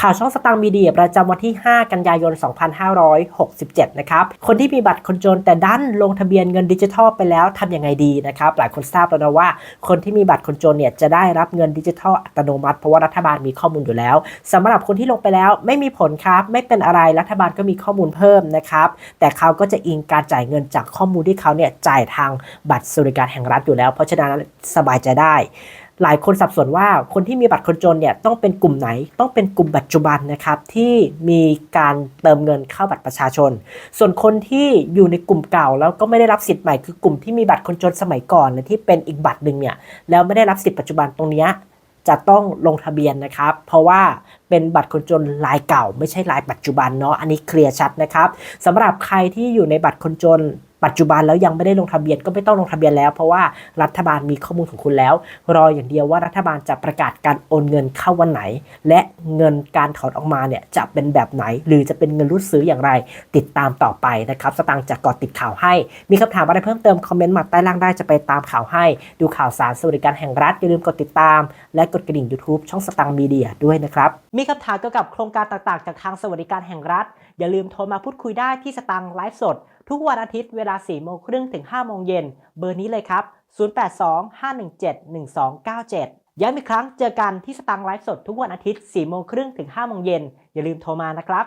ข่าวช่องสตังมีเดียประจำวันที่ 5 กันยายน 2567 นะครับ คนที่มีบัตรคนจนแต่ดันลงทะเบียนเงินดิจิทัลไปแล้วทำยังไงดีนะครับ หลายคนทราบแล้วนะว่า คนที่มีบัตรคนจนเนี่ยจะได้รับเงินดิจิทัลอัตโนมัติ เพราะว่ารัฐบาลมีข้อมูลอยู่แล้วสำหรับคนที่ลงไปแล้วไม่มีผลครับ ไม่เป็นอะไรรัฐบาลก็มีข้อมูลเพิ่มนะครับ แต่เขาก็จะอิงการจ่ายเงินจากข้อมูลที่เขาเนี่ยจ่ายทางบัตรสวัสดิการแห่งรัฐอยู่แล้ว เพราะฉะนั้นสบายใจได้ หลายคนสับสนว่าคนที่มีบัตรคนจนเนี่ยต้องเป็นกลุ่มไหน ต้องเป็นกลุ่มปัจจุบันนะครับที่มีการเติมเงินเข้าบัตรประชาชน ส่วนคนที่อยู่ในกลุ่มเก่าแล้วก็ไม่ได้รับสิทธิ์ใหม่คือกลุ่มที่มีบัตรคนจนสมัยก่อนนะที่เป็นอีกบัตรหนึ่งเนี่ยแล้วไม่ได้รับสิทธิ์ปัจจุบันตรงนี้จะต้องลงทะเบียนนะครับ เพราะว่าเป็นบัตรคนจนลายเก่า ไม่ใช่ลายปัจจุบันเนาะอันนี้เคลียร์ชัดนะครับสำหรับใครที่อยู่ในบัตรคนจน ปัจจุบันแล้วยังไม่ได้ลงทะเบียนก็ไม่ต้องลงทะเบียนแล้ว เพราะว่ารัฐบาลมีข้อมูลของคุณแล้ว รออย่างเดียวว่ารัฐบาลจะประกาศการโอนเงินเข้าวันไหน และเงินการถอนออกมาเนี่ยจะเป็นแบบไหน หรือจะเป็นเงินรูดซื้ออย่างไร ติดตามต่อไปนะครับสตางค์จะกอดติดข่าวให้ มีคำถามอะไรเพิ่มเติมคอมเมนต์มาใต้ล่างได้จะไปตามข่าวให้ ดูข่าวสารสวัสดิการแห่งรัฐอย่าลืมกดติดตาม และกดกระดิ่ง YouTube ช่องสตางค์มีเดียด้วยนะครับมีคำถามเกี่ยวกับโครงการต่างๆ จากทางสวัสดิการแห่งรัฐ อย่าลืมโทรมาพูดคุยได้ที่สตางค์ไลฟ์สด ทุกวันอาทิตย์เวลา 4 โมงครึ่งถึง 5 โมงเย็น เบอร์นี้เลยครับ 0825171297 ย้ำอีกครั้งเจอกันที่สตังค์ไลฟ์สดทุกวันอาทิตย์ 4 โมงครึ่งถึง 5 โมงเย็น อย่าลืมโทรมานะครับ